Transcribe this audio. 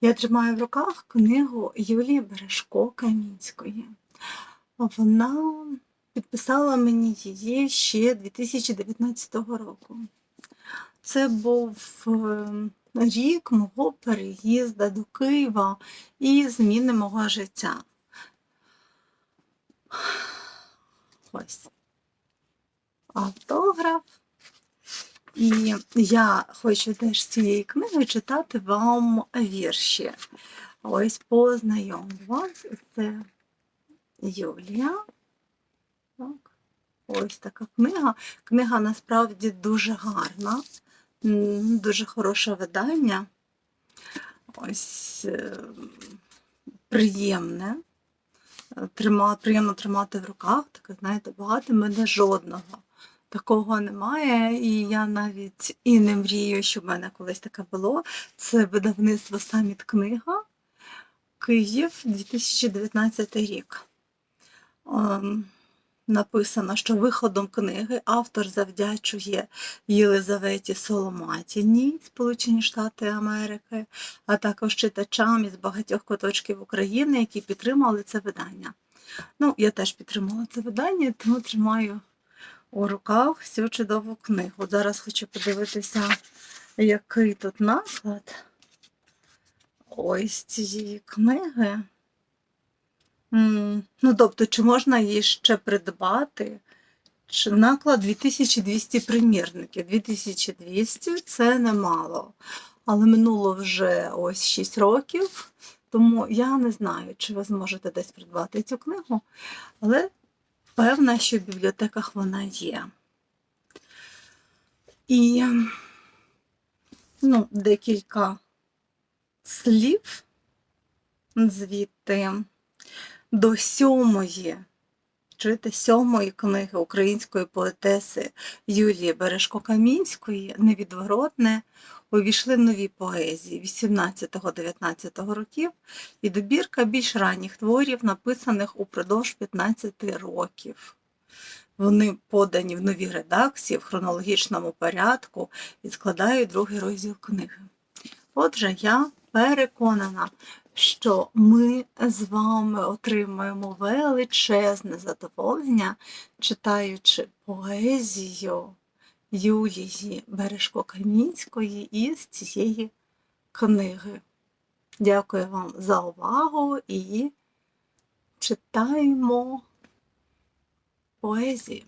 Я тримаю в руках книгу Юлії Бережко Камінської. Вона підписала мені її ще 2019 року. Це був е, рік мого переїзду до Києва і зміни мого життя. Ось автограф. І я хочу теж з цієї книги читати вам вірші. Ось познайомлю вас. Це Юлія. Так. Ось така книга. Книга насправді дуже гарна, дуже хороше видання. Ось е, приємне. Трима, приємно тримати в руках, таке, знаєте, багато мене жодного. Такого немає, і я навіть і не мрію, щоб в мене колись таке було. Це видавництво Саміт Книга, Київ, 2019 рік. Ем, Написано, що виходом книги автор завдячує Єлизаветі Соломатіній, Сполучені Штати Америки, а також читачам із багатьох куточків України, які підтримали це видання. Ну, я теж підтримала це видання, тому тримаю у руках цю чудову книгу. Зараз хочу подивитися, який тут наклад ось цієї книги. Ну, тобто, чи можна її ще придбати? Чи наклад 2200 примірників. 2200 це немало. Але минуло вже ось 6 років, тому я не знаю, чи ви зможете десь придбати цю книгу, але певна, що в бібліотеках вона є. І ну, декілька слів звідти до сьомої, чуєте, сьомої книги української поетеси Юлії Бережко-Камінської Невідворотне увійшли нові поезії 18-19 років і добірка більш ранніх творів, написаних упродовж 15 років. Вони подані в новій редакції в хронологічному порядку і складають другий розділ книги. Отже, я переконана, що ми з вами отримаємо величезне задоволення, читаючи поезію Юлії Бережко-Камінської із цієї книги. Дякую вам за увагу і читаємо поезію.